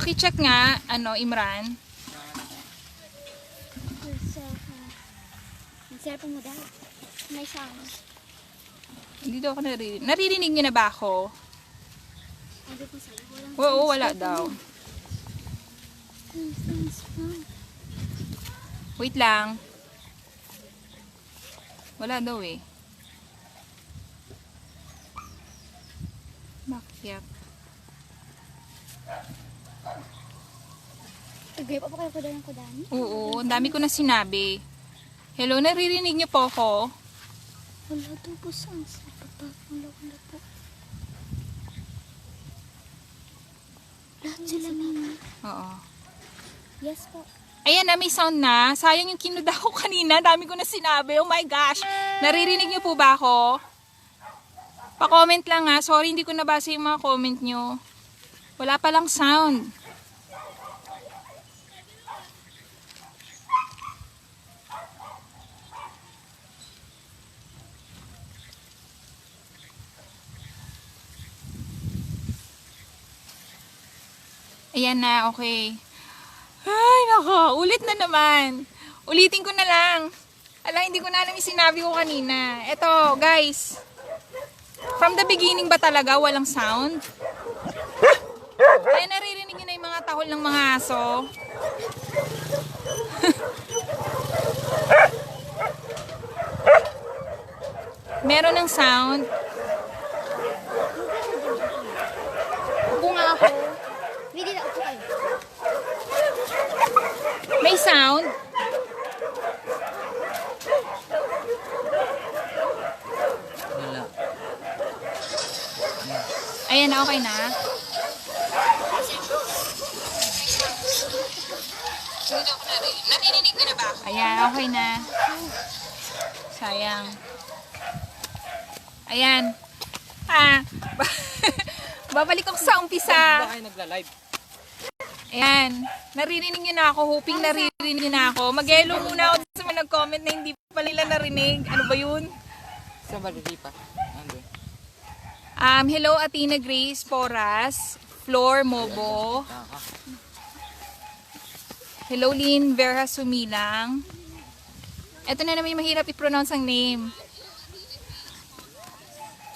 Pakicheck nga, ano, Imran. Cellphone mo daw. May sound. Hindi daw ako naririnig. Naririnig niyo na ba ako? Oo, wala daw. Wait lang. Wala daw eh. Bakit? Tagay pa pa kayo ko daw ng kudani? Oo, ang dami ko na sinabi. Hello, naririnig niyo po ako? Wala daw po sounds. Papa, wala, wala po. Lahat sila mami. Oo. Yes po. Ayan na, may sound na. Sayang yung kinuda ko kanina. Dami ko na sinabi. Oh my gosh. Naririnig niyo po ba ako? Pa-comment lang ha. Sorry, hindi ko nabasa yung mga comment niyo. Wala palang sound. Ayan na, okay. Ay, nako. Ulit na naman. Ulitin ko na lang. Ala, hindi ko na alam yung sinabi ko kanina. Eto, guys. From the beginning ba talaga walang sound? Ay, naririnig nyo na yung mga tahol ng mga aso. Meron ng sound. Upo nga ako. Hindi na upo kayo. May sound. Wala. Ayan na, okay na. Naririnig ko na ba ako? Ayan, okay na. Sayang. Ayan. Ah, babalik ako sa umpisa. Ba kayo nagla-live? Ayan. Naririnig niyo na ako. Hoping naririnig niyo na ako. Mag-hello muna ako sa mga nag-comment na hindi pa nila narinig. Ano ba yun? Sa Balilipa. Andun. Um, hello, Athena Grace Poras. Flor Mobo. Hello, Lynn Vera Sumilang. Ito na naman yung mahirap i-pronounce ang name.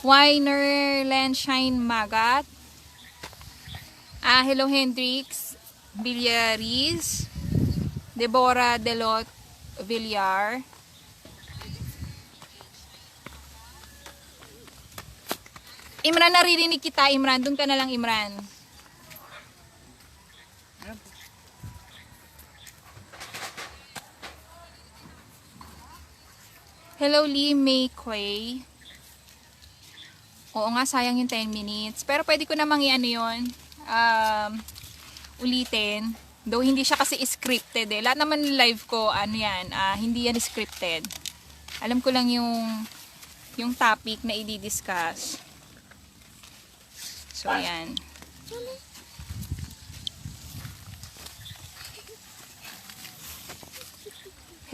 Weiner Lenshine Magat. Ah, hello, Hendrix Villaris. Deborah Delot Villar. Imran, naririnig kita, Imran. Doon ka na lang, Imran. Hello, Lee May Quay. Oo nga, sayang yung 10 minutes. Pero pwede ko namang i-ano yun, um, ulitin. Though hindi siya kasi scripted eh. Lahat naman live ko, ano yan, ah, hindi yan scripted. Alam ko lang yung yung topic na i-discuss. So, ayan.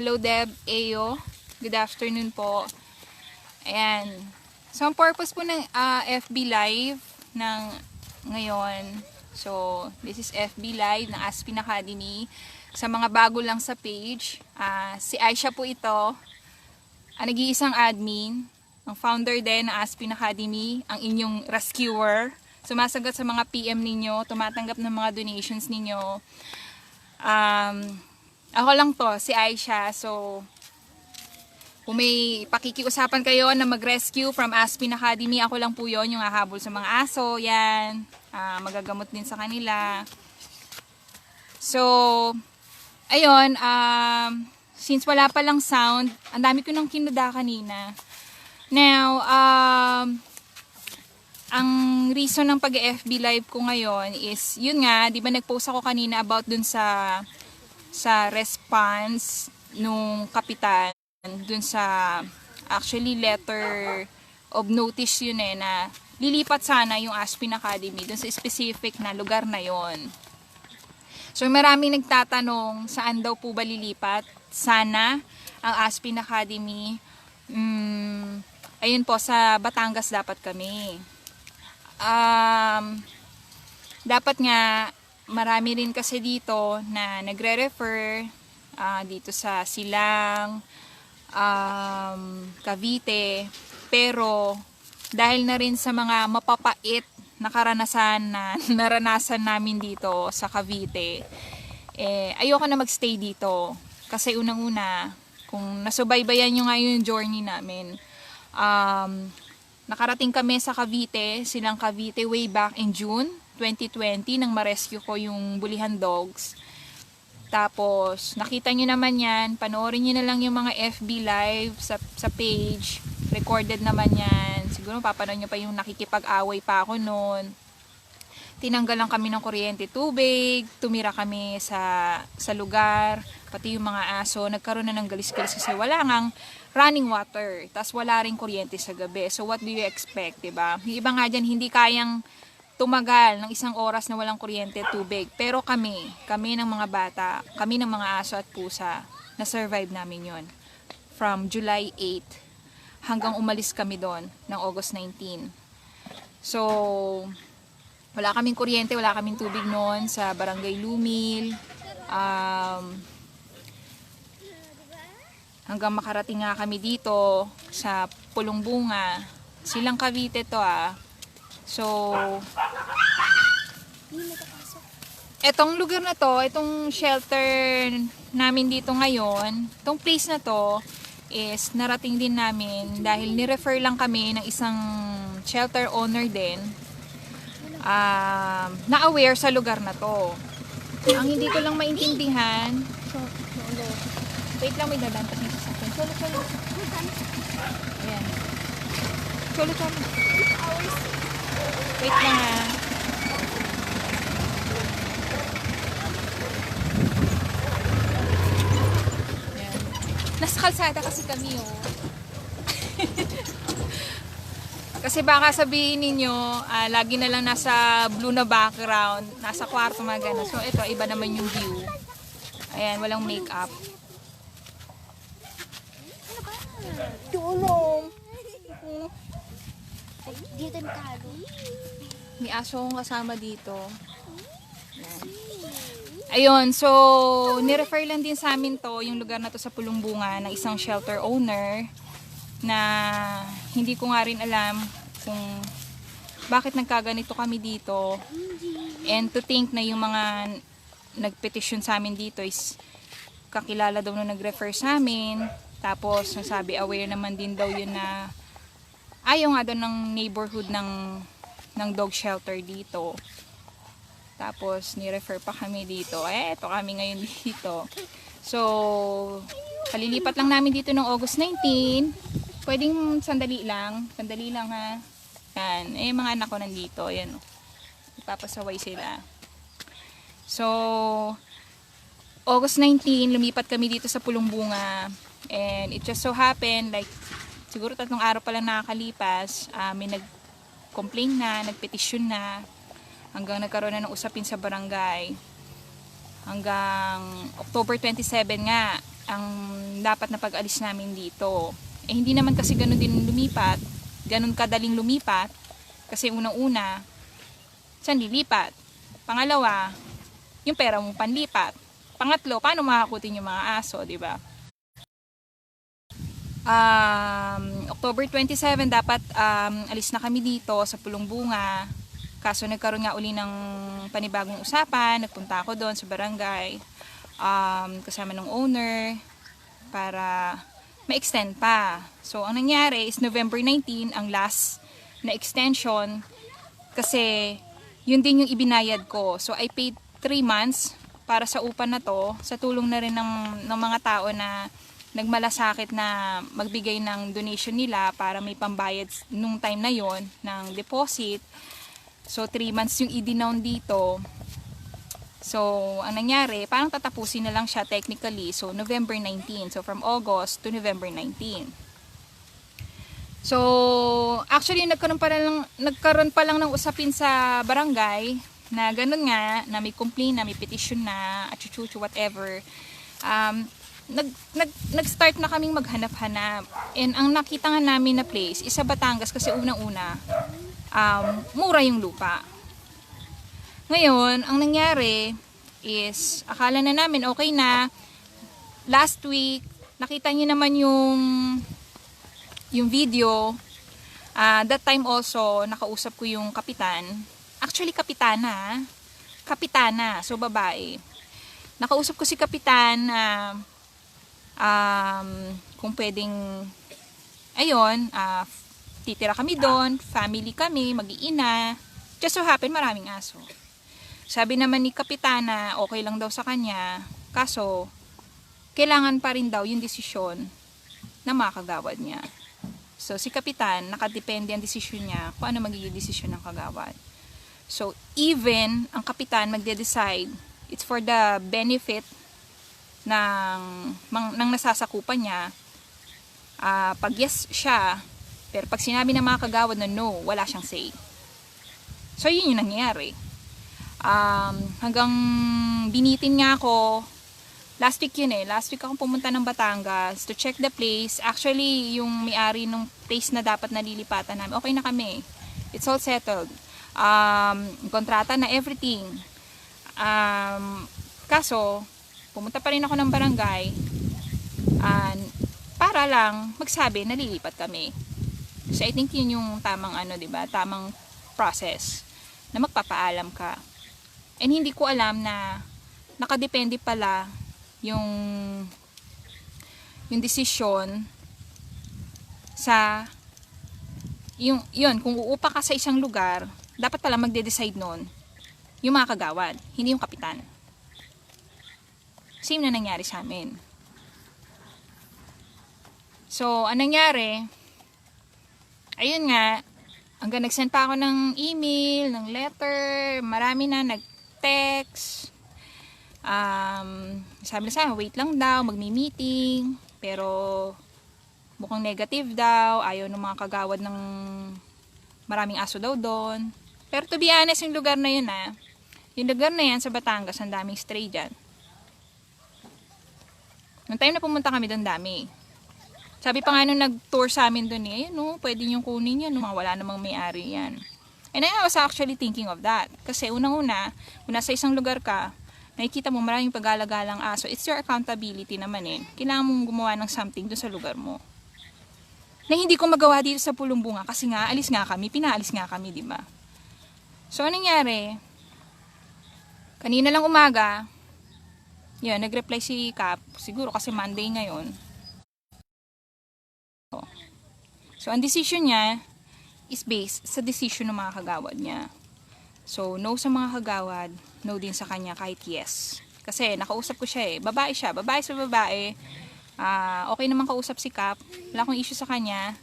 Hello, Deb Ayo. Good afternoon po. Ayan. So, ang purpose po ng ah, FB Live ng ngayon. So, this is FB Live ng Aspin Academy. Sa mga bago lang sa page, ah, si Aisha po ito. Ang nag-iisang admin. Ang founder din ng Aspin Academy. Ang inyong rescuer. Sumasagot sa mga PM ninyo. Tumatanggap ng mga donations ninyo. Um, ako lang to, si Aisha. So, kung may pakikiusapan kayo na mag-rescue from Aspin Academy, ako lang po yon yung hahabol sa mga aso, yan. Ah, magagamot din sa kanila. So, ayun, um, since wala pa lang sound, ang dami ko nang kinuda kanina. Now, um, ang reason ng pag-FB live ko ngayon is, yun nga, di ba nag-post ako kanina about dun sa sa response nung kapitan dun sa actually letter of notice yun eh na lilipat sana yung Aspin Academy dun sa specific na lugar na yon. So maraming nagtatanong saan daw po ba lilipat sana ang Aspin Academy. Mm, ayun po sa Batangas dapat kami. Um, dapat nga marami rin kasi dito na nagre-refer ah, dito sa Silang, um, Cavite. Pero dahil na rin sa mga mapapait na karanasan na naranasan namin dito sa Cavite, eh, ayoko na magstay dito. Kasi unang-una, kung nasubaybayan nyo nga yung journey namin, um, nakarating kami sa Cavite, silang Cavite way back in June 2020 nang ma-rescue ko yung bulihan dogs. Tapos, nakita nyo naman yan, panoorin nyo na lang yung mga FB live sa, sa page. Recorded naman yan. Siguro papanood nyo pa yung nakikipag-away pa ako noon. Tinanggalan kami ng kuryente tubig, tumira kami sa, sa lugar, pati yung mga aso, nagkaroon na ng galis-galis kasi wala ngang running water, tas wala rin kuryente sa gabi. So what do you expect, ba? Yung iba nga dyan, hindi kayang tumagal ng isang oras na walang kuryente, tubig. Pero kami, kami ng mga bata, kami ng mga aso at pusa, na-survive namin yon From July 8 hanggang umalis kami doon ng August 19. So, wala kaming kuryente, wala kaming tubig noon sa Barangay Lumil. Um, hanggang makarating nga kami dito sa Pulong Bunga. Silang Cavite to ah. So, etong lugar na to, itong shelter namin dito ngayon, itong place na to is narating din namin dahil ni-refer lang kami ng isang shelter owner din um, na aware sa lugar na to. Ang hindi ko lang maintindihan, wait lang may dadantas niya sa akin. Cholo, cholo. Ayan. Cholo, cholo. Wait lang ah. Ayan. Nasa kalsada kasi kami oh. kasi baka sabihin ninyo, ah, lagi na lang nasa blue na background, nasa kwarto mga ganun. So ito, iba naman yung view. Ayan, walang makeup. Tulong! Dito tayo makahalo. May aso akong kasama dito. Ayun, so, nirefer lang din sa amin to, yung lugar na to sa Pulong Bunga, ng isang shelter owner na hindi ko nga rin alam kung bakit nagkaganito kami dito. And to think na yung mga nagpetisyon sa amin dito is kakilala daw nung nag-refer sa amin. Tapos, nasabi aware naman din daw yun na ayaw nga daw ng neighborhood ng ng dog shelter dito. Tapos, ni-refer pa kami dito. Eh, ito kami ngayon dito. So, kalilipat lang namin dito ng August 19. Pwedeng sandali lang. Sandali lang ha. Yan. Eh, mga anak ko nandito. Yan. oh. Ipapasaway sila. So, August 19, lumipat kami dito sa Pulong Bunga. And it just so happened, like, siguro tatlong araw pa lang nakakalipas, ah, may nag-complain na, nagpetisyon na, hanggang nagkaroon na ng usapin sa barangay. Hanggang October 27 nga, ang dapat na pag-alis namin dito. Eh, hindi naman kasi ganun din lumipat, ganun kadaling lumipat, kasi unang-una, saan lilipat? Pangalawa, yung pera mo panlipat. Pangatlo, paano makakutin yung mga aso, di ba? Um, October 27, dapat um, alis na kami dito sa Pulong Bunga. Kaso nagkaroon nga uli ng panibagong usapan, nagpunta ako doon sa barangay um, kasama ng owner para ma-extend pa. So, ang nangyari is November 19, ang last na extension kasi yun din yung ibinayad ko. So, I paid 3 months para sa upa na to, sa tulong na rin ng, ng mga tao na nagmalasakit na magbigay ng donation nila para may pambayad nung time na yon ng deposit. So, 3 months yung idinown dito. So, ang nangyari, parang tatapusin na lang siya technically. So, November 19. So, from August to November 19. So, actually, nagkaroon pa lang, nagkaroon pa lang ng usapin sa barangay na ganun nga, na may complaint na, may petition na, at chuchuchu, whatever. Um, nag, nag, nag-start na kaming maghanap-hanap. And ang nakita nga namin na place is sa Batangas kasi unang-una, um, mura yung lupa. Ngayon, ang nangyari is, akala na namin okay na. Last week, nakita niyo naman yung yung video. Ah, that time also, nakausap ko yung kapitan. Actually, kapitana. Kapitana, so babae. Nakausap ko si kapitan na um, kung pwedeng, ayun, ah, titira kami doon, family kami, mag-iina. Just so happen, maraming aso. Sabi naman ni Kapitana, okay lang daw sa kanya. Kaso, kailangan pa rin daw yung desisyon na mga kagawad niya. So, si Kapitan, nakadepende ang desisyon niya kung ano magiging desisyon ng kagawad. So, even ang Kapitan magde-decide, it's for the benefit ng, mang, ng nasasakupan niya. Ah, pag yes siya, pero pag sinabi ng mga kagawad na no, wala siyang say. So, yun yung nangyayari um, hanggang binitin nga ako last week yun eh last week ako pumunta ng Batangas to check the place actually yung may-ari nung place na dapat nalilipatan namin okay na kami it's all settled um, kontrata na everything um, kaso pumunta pa rin ako ng barangay. And para lang magsabi nalilipat kami. So I think yun yung tamang ano 'di ba? Tamang process na magpapaalam ka. And hindi ko alam na nakadepende pala yung yung desisyon sa yung yun kung uupa ka sa isang lugar dapat pala magde-decide noon yung mga kagawad hindi yung kapitan same na nangyari sa amin so anong nangyari ayun nga hanggang nag-send pa ako ng email, ng letter, marami na nag-text. Um, sabi na sa wait lang daw, magmi-meeting. Pero mukhang negative daw, ayaw ng mga kagawad ng maraming aso daw doon. Pero to be honest, yung lugar na yun ah, yung lugar na yan sa Batangas, ang daming stray dyan. Nung time na pumunta kami doon, dami. Sabi pa nga nung nag-tour sa amin doon eh, no, pwede niyong kunin yan, no, wala namang may-ari yan. And I was actually thinking of that. Kasi unang-una, kung nasa isang lugar ka, nakikita mo maraming pag-alagalang aso, it's your accountability naman eh. Kailangan mong gumawa ng something doon sa lugar mo. Na hindi ko magawa dito sa Pulumbunga kasi nga, alis nga kami, pinaalis nga kami, di ba? So, anong nangyari? Kanina lang umaga, yun, nag-reply si Cap, siguro kasi Monday ngayon, So, ang decision niya is based sa decision ng mga kagawad niya. So, no sa mga kagawad, no din sa kanya kahit yes. Kasi nakausap ko siya eh. Babae siya. Babae sa babae. Ah, okay naman kausap si Cap. Wala akong issue sa kanya.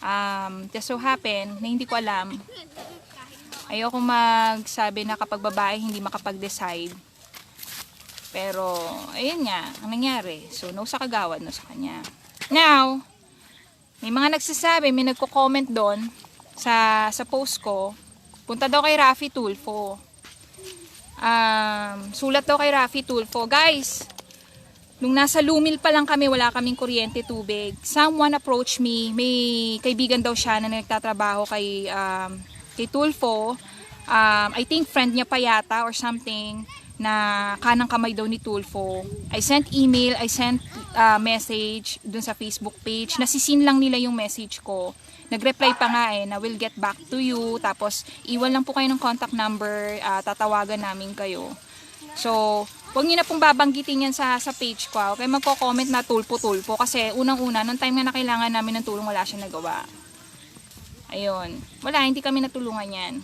Um, just so happen na hindi ko alam. Ayoko magsabi na kapag babae hindi makapag-decide. Pero, ayun nga, ang nangyari. So, no sa kagawad, no sa kanya. Now, may mga nagsasabi, may nagko-comment doon sa sa post ko. Punta daw kay Rafi Tulfo. Um, sulat daw kay Rafi Tulfo. Guys, nung nasa Lumil pa lang kami, wala kaming kuryente, tubig. Someone approached me. May kaibigan daw siya na nagtatrabaho kay um, kay Tulfo. Um, I think friend niya pa yata or something na kanang kamay daw ni Tulfo. I sent email, I sent uh, message dun sa Facebook page. Nasisin lang nila yung message ko. Nag-reply pa nga eh, na will get back to you. Tapos, iwan lang po kayo ng contact number, uh, tatawagan namin kayo. So, huwag niyo na pong babanggitin yan sa, sa page ko. ah. Okay, magko-comment na tulpo-tulpo. Kasi unang-una, nung time na nakailangan namin ng tulong, wala siya nagawa. Ayun. Wala, hindi kami natulungan yan.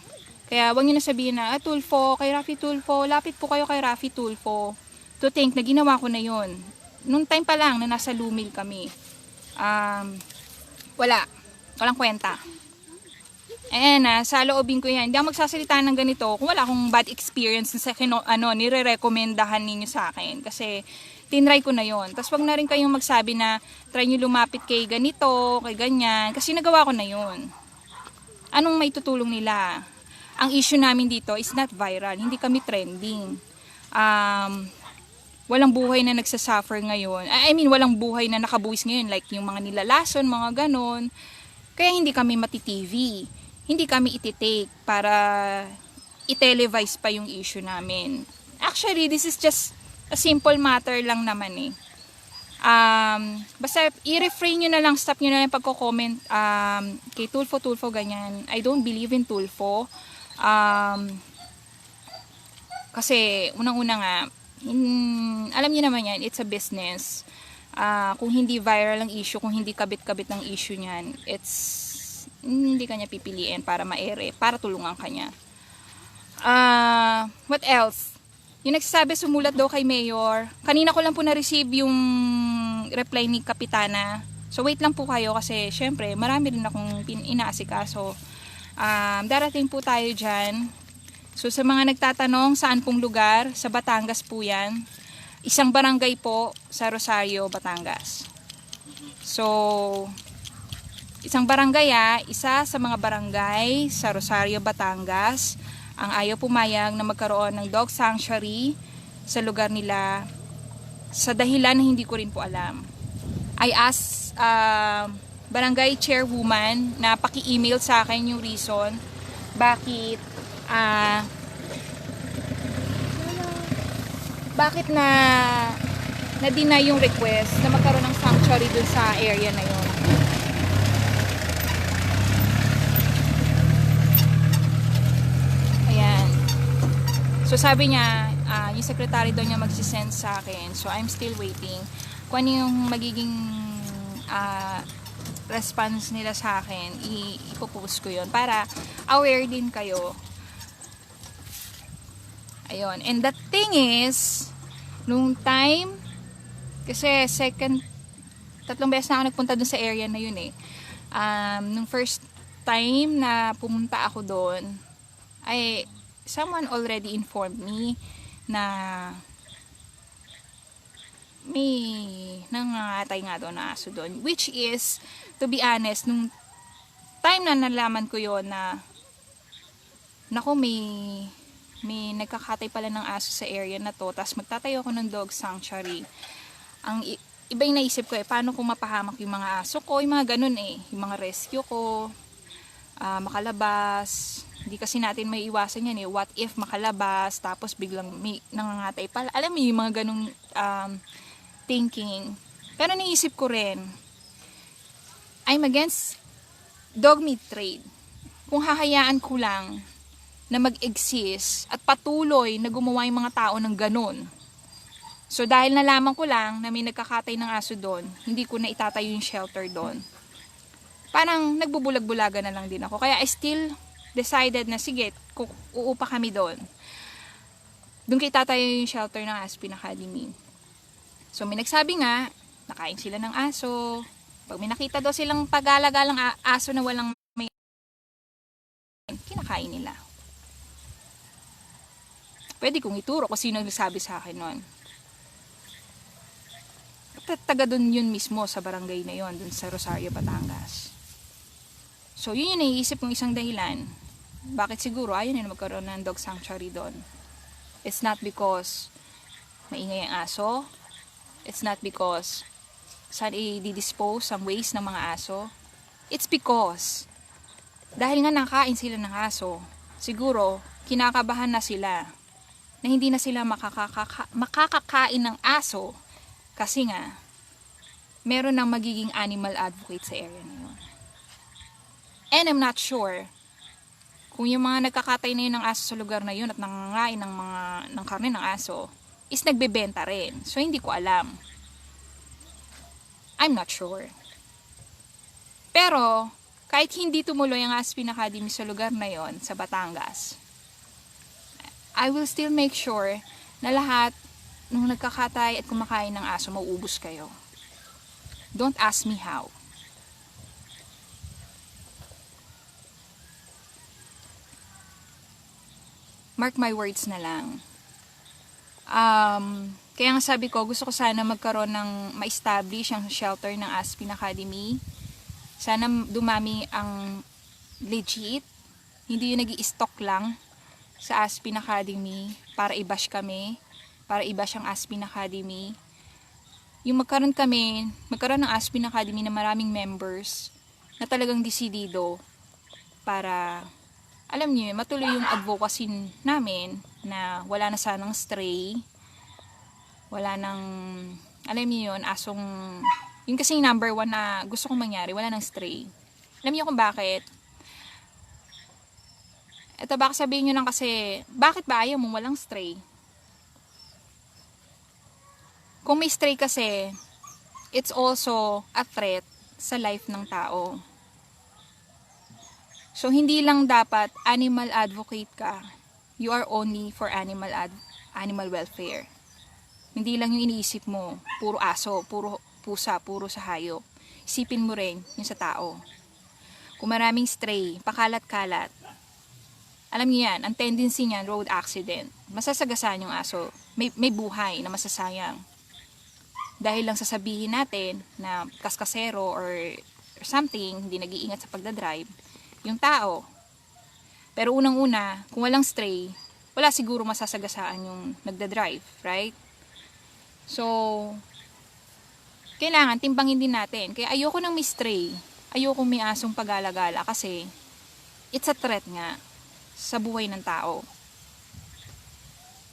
Kaya wag niyo na sabihin na, ah, Tulfo, kay Rafi Tulfo, lapit po kayo kay Rafi Tulfo. To think na ginawa ko na yon. Nung time pa lang na nasa Lumil kami. Um, wala. Walang kwenta. Eh na, sa loobin ko yan. Hindi ako magsasalita ng ganito kung wala akong bad experience sa kino, ano, nire-recomendahan ninyo sa akin. Kasi, tinry ko na yon. Tapos wag na rin kayong magsabi na try nyo lumapit kay ganito, kay ganyan. Kasi nagawa ko na yon. Anong may tutulong nila? Ang issue namin dito is not viral. Hindi kami trending. Um, walang buhay na nagsasuffer ngayon. I mean, walang buhay na nakabuwis ngayon. Like yung mga nilalason, mga ganon. Kaya hindi kami mati-TV. Hindi kami ititake para i-televise pa yung issue namin. Actually, this is just a simple matter lang naman eh. Um, basta i-refrain nyo na lang, stop nyo na lang pagko-comment um, kay Tulfo, Tulfo, ganyan. I don't believe in Tulfo. Um, kasi, unang-una nga, in- alam niyo naman yan, it's a business. Ah, kung hindi viral ang issue, kung hindi kabit-kabit ng issue niyan, it's hindi kanya pipiliin para maere, para tulungan kanya. Ah, what else? Yung nagsasabi sumulat daw kay Mayor. Kanina ko lang po na-receive yung reply ni Kapitana. So wait lang po kayo kasi syempre marami rin akong inaasikaso. Um, darating po tayo dyan. So sa mga nagtatanong saan pong lugar, sa Batangas po yan. Isang barangay po sa Rosario, Batangas. So, isang barangay ah, isa sa mga barangay sa Rosario, Batangas ang ayaw pumayag na magkaroon ng dog sanctuary sa lugar nila sa dahilan na hindi ko rin po alam. I asked uh, barangay chairwoman na paki-email sa akin yung reason bakit ah bakit na na-deny yung request na magkaroon ng sanctuary dun sa area na yun. Ayan. So sabi niya, ah, yung secretary daw niya magsisend sa akin. So I'm still waiting. Kung ano yung magiging ah, response nila sa akin, ipopost ko yun para aware din kayo. Ayun. And the thing is, nung time, kasi second, tatlong beses na ako nagpunta dun sa area na yun eh. Um, nung first time na pumunta ako doon, ay someone already informed me na may nangangatay nga doon na aso doon. Which is, to be honest, nung time na nalaman ko yon na nako may may nagkakatay pala ng aso sa area na to tapos magtatayo ako ng dog sanctuary. Ang iba yung naisip ko eh paano kung mapahamak yung mga aso ko yung mga ganun eh yung mga rescue ko ah, makalabas. Hindi kasi natin may iwasan yan eh what if makalabas tapos biglang may nangangatay pala. Alam mo yung mga ganung um, thinking. Pero naisip ko rin I'm against dog meat trade kung hahayaan ko lang na mag-exist at patuloy na gumawa yung mga tao ng ganun. So dahil nalaman ko lang na may nagkakatay ng aso doon, hindi ko na itatayo yung shelter doon. Parang nagbubulag-bulaga na lang din ako. Kaya I still decided na sige, uupa kami doon. Doon kay tatayo yung shelter ng Aspin Academy. So may nagsabi nga, nakain sila ng aso. Pag may nakita daw silang pag-alagalang aso na walang may kinakain nila. Pwede kong ituro kung sino nagsabi sa akin. Ta- Taga dun yun mismo sa barangay na yun, dun sa Rosario, Batangas. So, yun yung naiisip kong isang dahilan. Bakit siguro ayaw nila magkaroon ng dog sanctuary doon? It's not because maingay ang aso. It's not because saan i-dispose ang waste ng mga aso. It's because dahil nga nakain sila ng aso, siguro kinakabahan na sila na hindi na sila makakaka- makakakain ng aso kasi nga meron ng magiging animal advocate sa area na yun. And I'm not sure kung yung mga nagkakatay na yun ng aso sa lugar na yun at nangangain ng mga ng karne ng aso is nagbebenta rin. So hindi ko alam. I'm not sure. Pero kahit hindi tumuloy ang Aspin Academy sa lugar na yon sa Batangas, I will still make sure na lahat nung nagkakatay at kumakain ng aso, mauubos kayo. Don't ask me how. Mark my words na lang. Um, kaya nga sabi ko, gusto ko sana magkaroon ng ma-establish ang shelter ng Aspin Academy. Sana dumami ang legit. Hindi yung nag stock lang sa Aspin Academy para i-bash kami, para i-bash ang Aspin Academy. Yung magkaroon kami, magkaroon ng Aspin Academy na maraming members na talagang desidido para alam niyo, matuloy yung advocacy namin na wala na sanang stray. Wala nang, alam niyo yun, asong, yun kasi number one na gusto kong mangyari, wala nang stray. Alam niyo kung bakit? Ito baka sabihin nyo lang kasi, bakit ba ayaw mo walang stray? Kung may stray kasi, it's also a threat sa life ng tao. So, hindi lang dapat animal advocate ka. You are only for animal ad animal welfare. Hindi lang yung iniisip mo, puro aso, puro pusa, puro sa hayop. Isipin mo rin yung sa tao. Kung maraming stray, pakalat-kalat, alam niyo yan, ang tendency niyan, road accident. Masasagasaan yung aso. May, may buhay na masasayang. Dahil lang sasabihin natin na kaskasero or, or something, hindi nag-iingat sa pagdadrive, yung tao. Pero unang-una, kung walang stray, wala siguro masasagasaan yung nagdadrive, right? So, kailangan timbangin din natin. Kaya ayoko nang may stray. Ayoko may asong pag-alagala kasi it's a threat nga sa buhay ng tao.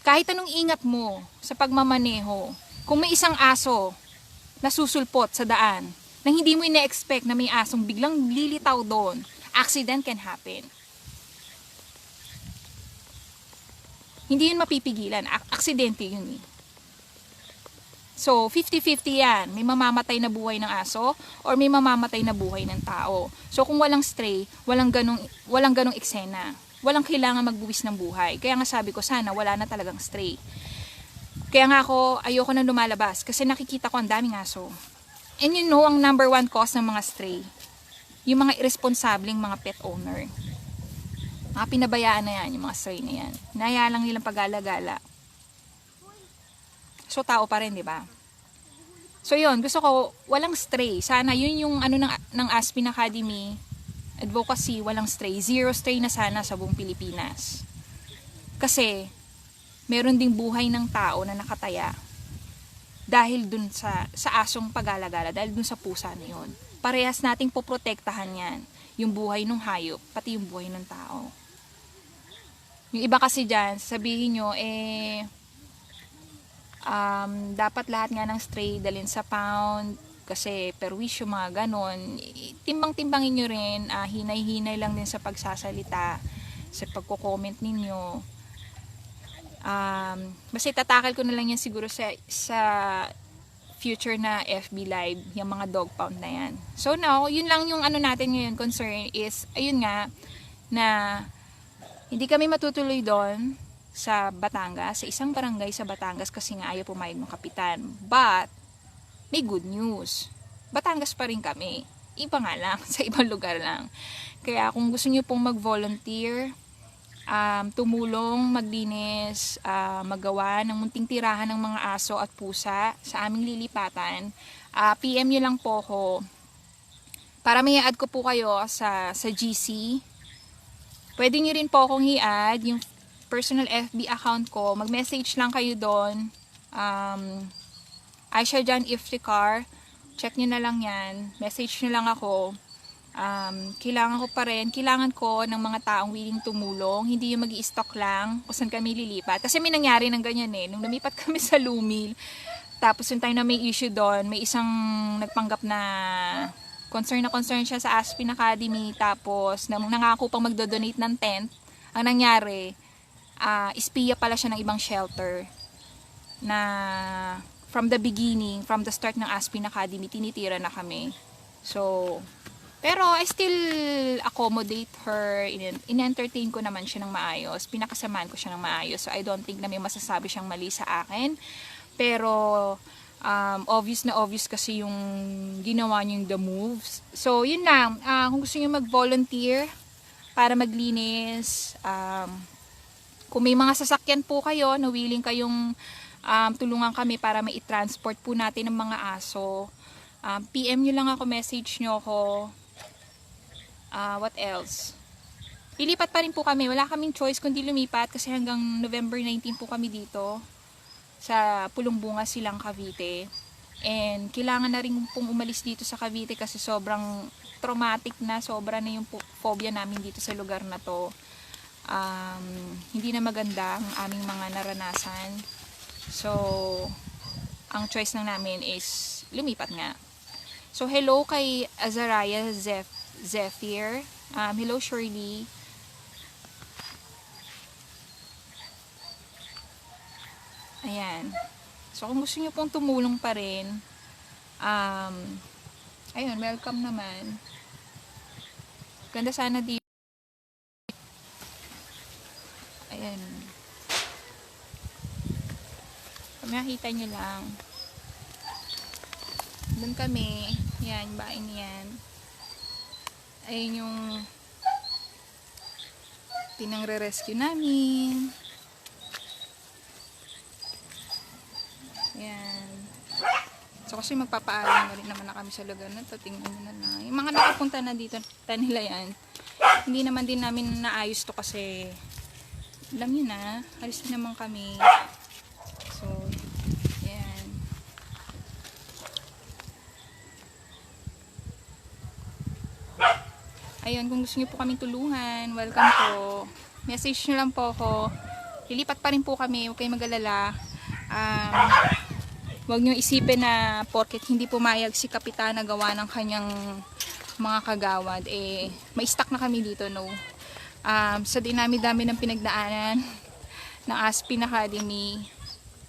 Kahit anong ingat mo sa pagmamaneho, kung may isang aso na susulpot sa daan, na hindi mo ina-expect na may asong biglang lilitaw doon, accident can happen. Hindi yun mapipigilan. Ak- aksidente yun eh. So, 50-50 yan. May mamamatay na buhay ng aso or may mamamatay na buhay ng tao. So, kung walang stray, walang ganong, walang ganong eksena. Walang kailangan magbuwis ng buhay. Kaya nga sabi ko, sana wala na talagang stray. Kaya nga ako, ayoko na lumalabas kasi nakikita ko ang daming aso. And you know, ang number one cause ng mga stray, yung mga irresponsableng mga pet owner. Mga pinabayaan na yan, yung mga stray na yan. Naya lang nilang pag-alagala. So, tao pa rin, di ba? So, yun, gusto ko, walang stray. Sana, yun yung ano ng, ng Aspin Academy, advocacy, walang stray. Zero stray na sana sa buong Pilipinas. Kasi, meron ding buhay ng tao na nakataya dahil dun sa, sa asong pag-alagala, dahil dun sa pusa na yun. Parehas nating poprotektahan yan. Yung buhay ng hayop, pati yung buhay ng tao. Yung iba kasi dyan, sabihin nyo, eh, um, dapat lahat nga ng stray dalhin sa pound kasi perwisyo mga ganon timbang-timbangin nyo rin ah, hinay-hinay lang din sa pagsasalita sa pagko-comment ninyo um, basta itatakal ko na lang yan siguro sa, sa future na FB Live, yung mga dog pound na yan. So now, yun lang yung ano natin ngayon concern is, ayun nga, na hindi kami matutuloy doon sa Batangas, sa isang barangay sa Batangas kasi nga ayaw pumayag ng kapitan. But, may good news. Batangas pa rin kami. Iba nga lang, sa ibang lugar lang. Kaya kung gusto niyo pong mag-volunteer, um, tumulong, maglinis, ah, magawa ng munting tirahan ng mga aso at pusa sa aming lilipatan, ah, PM nyo lang po ako para may add ko po kayo sa, sa GC. Pwede nyo rin po akong i-add yung personal FB account ko. Mag-message lang kayo doon. Um, Aisha Jan Iftikar. Check nyo na lang yan. Message nyo lang ako um, kailangan ko pa rin, kailangan ko ng mga taong willing tumulong, hindi yung mag stock lang kung saan kami lilipat. Kasi may nangyari ng ganyan eh, nung lumipat kami sa Lumil, tapos yung time na may issue doon, may isang nagpanggap na concern na concern siya sa Aspin Academy, tapos nang nangako pang magdo-donate ng tent, ang nangyari, ah ispiya pala siya ng ibang shelter na from the beginning, from the start ng Aspin Academy, tinitira na kami. So, pero I still accommodate her, in- in-entertain ko naman siya ng maayos, pinakasamaan ko siya ng maayos. So I don't think na may masasabi siyang mali sa akin. Pero um, obvious na obvious kasi yung ginawa niyo yung the moves. So yun lang, Ah, kung gusto niyo mag-volunteer para maglinis, um, kung may mga sasakyan po kayo na willing kayong um, tulungan kami para mai-transport po natin ng mga aso, um, PM nyo lang ako, message nyo ako. Ah, what else? Lilipat pa rin po kami. Wala kaming choice kundi lumipat kasi hanggang November 19 po kami dito sa Pulong Bunga silang Cavite. And kailangan na rin pong umalis dito sa Cavite kasi sobrang traumatic na, sobra na yung phobia namin dito sa lugar na to. um, hindi na maganda ang aming mga naranasan. So, ang choice lang namin is lumipat nga. So, hello kay Azariah Zeph Zephyr. Um, hello, Shirley. Ayan. So, kung gusto nyo pong tumulong pa rin, um, ayun, welcome naman. Ganda sana dito. Ayan. Kung nakita nyo lang. Doon kami. Yan, bahay niyan. Ayun yung pinangre-rescue namin. Yan. So kasi magpapaalam na rin naman na kami sa lugar na to. Tingnan nyo na lang. Yung mga nakapunta na dito, tanila yan. Hindi naman din namin naayos to kasi alam nyo na, alis din naman kami. So, yan. Ayun, kung gusto niyo po kaming tulungan, welcome po. Message nyo lang po ako. Lilipat pa rin po kami, huwag kayong mag-alala. Um, huwag nyo isipin na porket hindi pumayag si Kapitan na gawa ng kanyang mga kagawad, eh, may stuck na kami dito, no. Um, sa dinami-dami ng pinagdaanan ng Aspin Academy,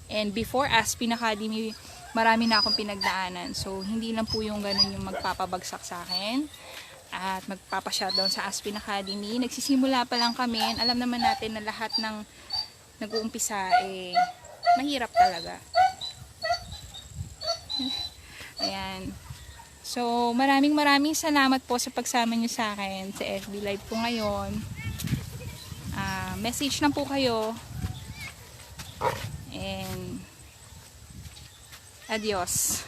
and before Aspin Academy, marami na akong pinagdaanan. So, hindi lang po yung ganun yung magpapabagsak sa akin at magpapa-shutdown sa Aspin Academy. Nagsisimula pa lang kami. Alam naman natin na lahat ng nag-uumpisa eh mahirap talaga. Ayan. So, maraming maraming salamat po sa pagsama niyo sa akin sa FB Live po ngayon. Ah, message lang po kayo. And adios.